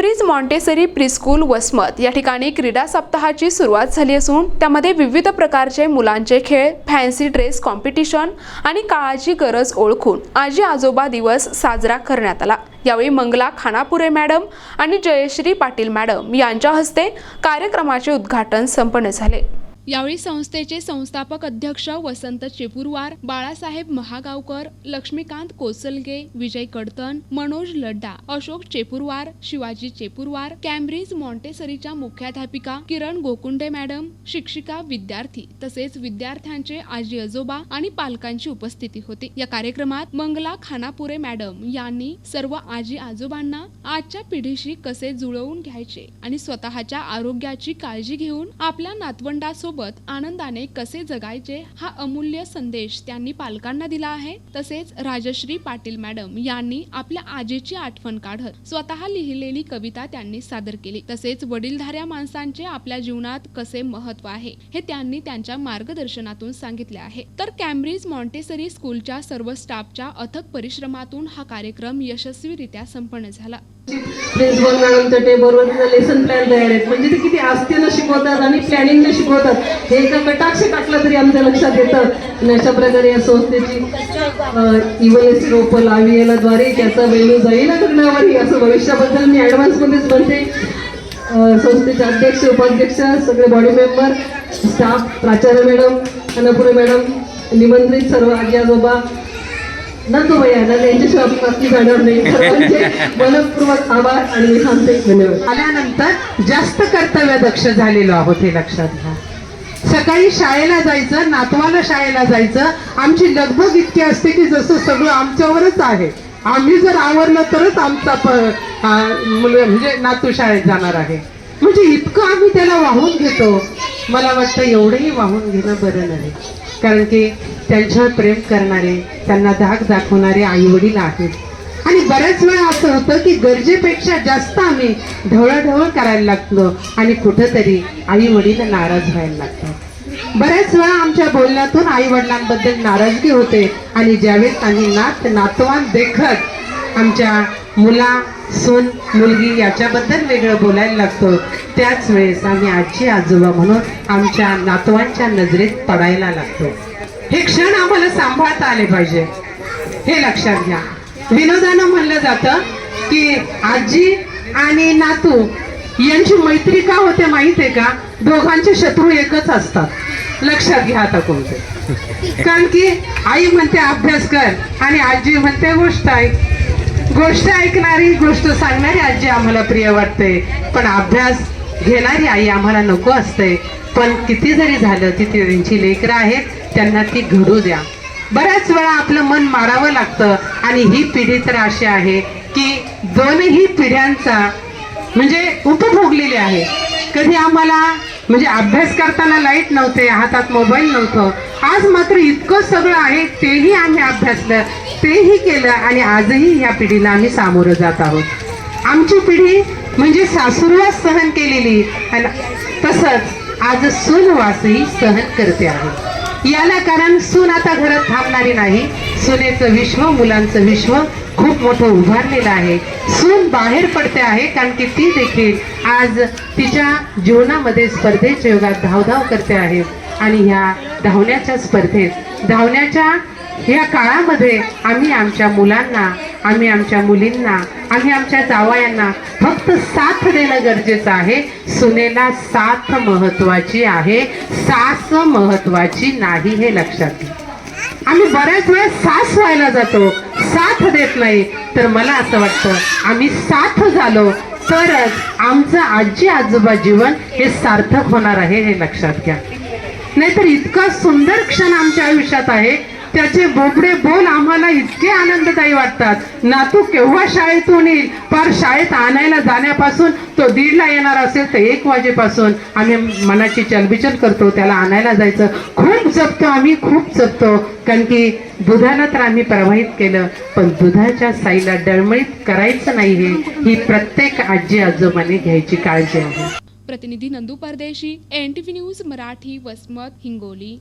Montessori preschool Vasmat या ठिकाणी क्रीडा सप्ताहाची सुरुवात झाली असून त्यामध्ये विविध प्रकारचे मुलांचे खेळ फॅन्सी ड्रेस कॉम्पिटिशन आणि काळाची गरज ओळखून आजी आजोबा दिवस साजरा करण्यात आला. यावेळी मंगला खानापुरे मॅडम आणि जयश्री पाटील मॅडम यांच्या हस्ते कार्यक्रमाचे उद्घाटन संपन्न झाले. यावेळी संस्थेचे संस्थापक अध्यक्ष वसंत चेपुरवार बाळासाहेब महागावकर लक्ष्मीकांत कोसलगे विजय कडतन मनोज लड्डा अशोक चेपुरवार शिवाजी चेपुरवार कॅम्ब्रिज मॉन्टेसरीच्या मुख्याध्यापिका किरण गोकुंडे मॅडम शिक्षिका विद्यार्थी तसेच विद्यार्थ्यांचे आजी आजोबा आणि पालकांची उपस्थिती होती. या कार्यक्रमात मंगला खानापुरे मॅडम यांनी सर्व आजी आजोबांना आजच्या पिढीशी कसे जुळवून घ्यायचे आणि स्वतःच्या आरोग्याची काळजी घेऊन आपल्या नातवंडासोबत आनंदाने कसे जगायचे हा अमूल्य संदेश त्यांनी पालकांना दिला आहे. तसेच राजश्री पाटील मॅडम यांनी आपल्या आजीची आठवण काढत स्वतः लिहिलेली कविता त्यांनी सादर केली. तसेच वडीलधाऱ्या माणसांचे आपल्या जीवनात कसे महत्त्व आहे हे त्यांनी त्यांच्या मार्गदर्शनातून सांगितले आहे. तर कॅम्ब्रिज मॉन्टेसरी स्कूलच्या सर्व स्टाफच्या अथक परिश्रमातून हा कार्यक्रम यशस्वीरित्या संपन्न झाला. प्रिन्सिपल मॅडमच्या टेबलवर तिथं लेसन प्लॅन तयार आहेत. म्हणजे ते किती आस्थेनं शिकवतात आणि प्लॅनिंगनं शिकवतात. हे एका कटाक्ष टाकलं तरी आमच्या लक्षात येतं. आणि अशा प्रकारे या संस्थेची इव्हन रोपं लावी द्वारे त्याचा वेळू जाईल करण्यावरही असं भविष्याबद्दल मी ॲडव्हान्समध्येच म्हणते. संस्थेचे अध्यक्ष उपाध्यक्ष सगळे बॉडी मेंबर स्टाफ प्राचार्य मॅडम खानापुरे मॅडम निमंत्रित सर्व आजी आजोबा नंदू भैया नंद यांची आपण जाणार नाही. सर्वांचे म्हणजे मनपूर्वक आभार आणि मी धन्यवाद. आल्यानंतर जास्त कर्तव्य दक्ष झालेलो आहोत हे लक्षात घ्या. सकाळी शाळेला जायचं नातवाला शाळेला जायचं आमची लगबग इतकी असते की जसं सगळं आमच्यावरच आहे. आम्ही जर आवरलं तरच आमचा प मुलगा म्हणजे नातू शाळेत जाणार आहे. म्हणजे इतकं आम्ही त्याला वाहून घेतो. मला वाटतं एवढंही वाहून घेणं बरं नाही. कारण की त्यांच्यावर प्रेम करणारे त्यांना धाक दाखवणारे आई वडील आहेत. आणि बऱ्याच वेळा असं होतं की गरजेपेक्षा जास्त आम्ही ढवळाढवळ करायला लागलो आणि कुठंतरी आई वडील नाराज व्हायला लागतात. बऱ्याच वेळा आमच्या बोलण्यातून आई वडिलांबद्दल नाराजगी होते आणि ज्यावेळेस आम्ही नात नातवान देखत आमच्या मुला सून मुलगी याच्याबद्दल वेगळं बोलायला लागतो त्याच वेळेस आम्ही आजी आजोबा म्हणून आमच्या नातवांच्या नजरेत पडायला लागतो. हे क्षण आम्हाला सांभाळता आले पाहिजे. हे लक्षात घ्या. विनोदानं म्हणलं जातं की आजी आणि नातू यांची मैत्री का होते माहीत आहे का? दोघांचे शत्रू एकच असतात. लक्षात घ्या आता कोणते. कारण की आई म्हणते अभ्यास कर. आणि आजी म्हणते गोष्ट ऐक. गोष्ट ऐकणारी गोष्ट सांगणारी आजी आम्हाला प्रिय वाटते. पण अभ्यास घेणारी आई आम्हाला नको असते. पण किती जरी झालं तिथे त्यांची लेकरं आहेत. त्यांना ती घडू द्या. बऱ्याच वेळा आपलं मन मारावं लागतं. आणि ही पिढी तर अशी आहे की दोनही पिढ्यांचा म्हणजे उपभोगलेली आहे. कधी आम्हाला म्हणजे अभ्यास करताना लाइट नव्हते हातात मोबाईल नव्हतं. आज मात्र इतकं सगळं आहे तेही आम्ही अभ्यासलं तेही केलं आणि आजही ह्या पिढीला आम्ही सामोरं जात आहोत. आमची पिढी म्हणजे सासुरवास सहन केलेली. आणि तसंच आज सूनवासही सहन करते आहे. याला कारण सून आता घरात थांबणारी नाही. सुनेचं विश्व मुलांचं विश्व खूप मोठं उभारलेलं आहे. सून बाहेर पडते आहे कारण की ती देखील आज तिच्या जीवनामध्ये स्पर्धेच्या युगात धावधाव करते आहे. आणि ह्या धावण्याच्या स्पर्धेत धावण्याच्या या काळामध्ये आम्ही आमच्या मुलांना आम्ही आमच्या मुलींना आम्ही आमच्या जावयांना फक्त साथ देणं गरजेचं आहे. सुनेला साथ महत्वाची आहे. सास महत्वाची नाही हे लक्षात घ्या. आम्ही बऱ्याच वेळेस सास व्हायला जातो. साथ देत नाही. तर मला असं वाटतं आम्ही साथ झालो तरच आमचं आजी आजोबा जीवन हे सार्थक होणार आहे हे लक्षात घ्या. नाहीतर इतका सुंदर क्षण आमच्या आयुष्यात आहे. त्याचे बोबडे बोल आम्हाला इतके आनंददायी वाटतात. नातू केव्हा शाळेतून येईल? पार शाळेत आणायला जाण्यापासून तो दीडला येणार असेल तर एक वाजेपासून. आम्ही मनाची चलबिचल करतो त्याला आणायला जायचं. खूप जपतो आम्ही खूप जपतो. कारण की दुधाला तर आम्ही प्रवाहित केलं पण दुधाच्या साईला डळमळीत करायचं नाही हे. ही प्रत्येक आजी आजोबाने घ्यायची काळजी आहे. प्रतिनिधी Nandu Pardeshi N T V news Marathi Vasmat Hingoli.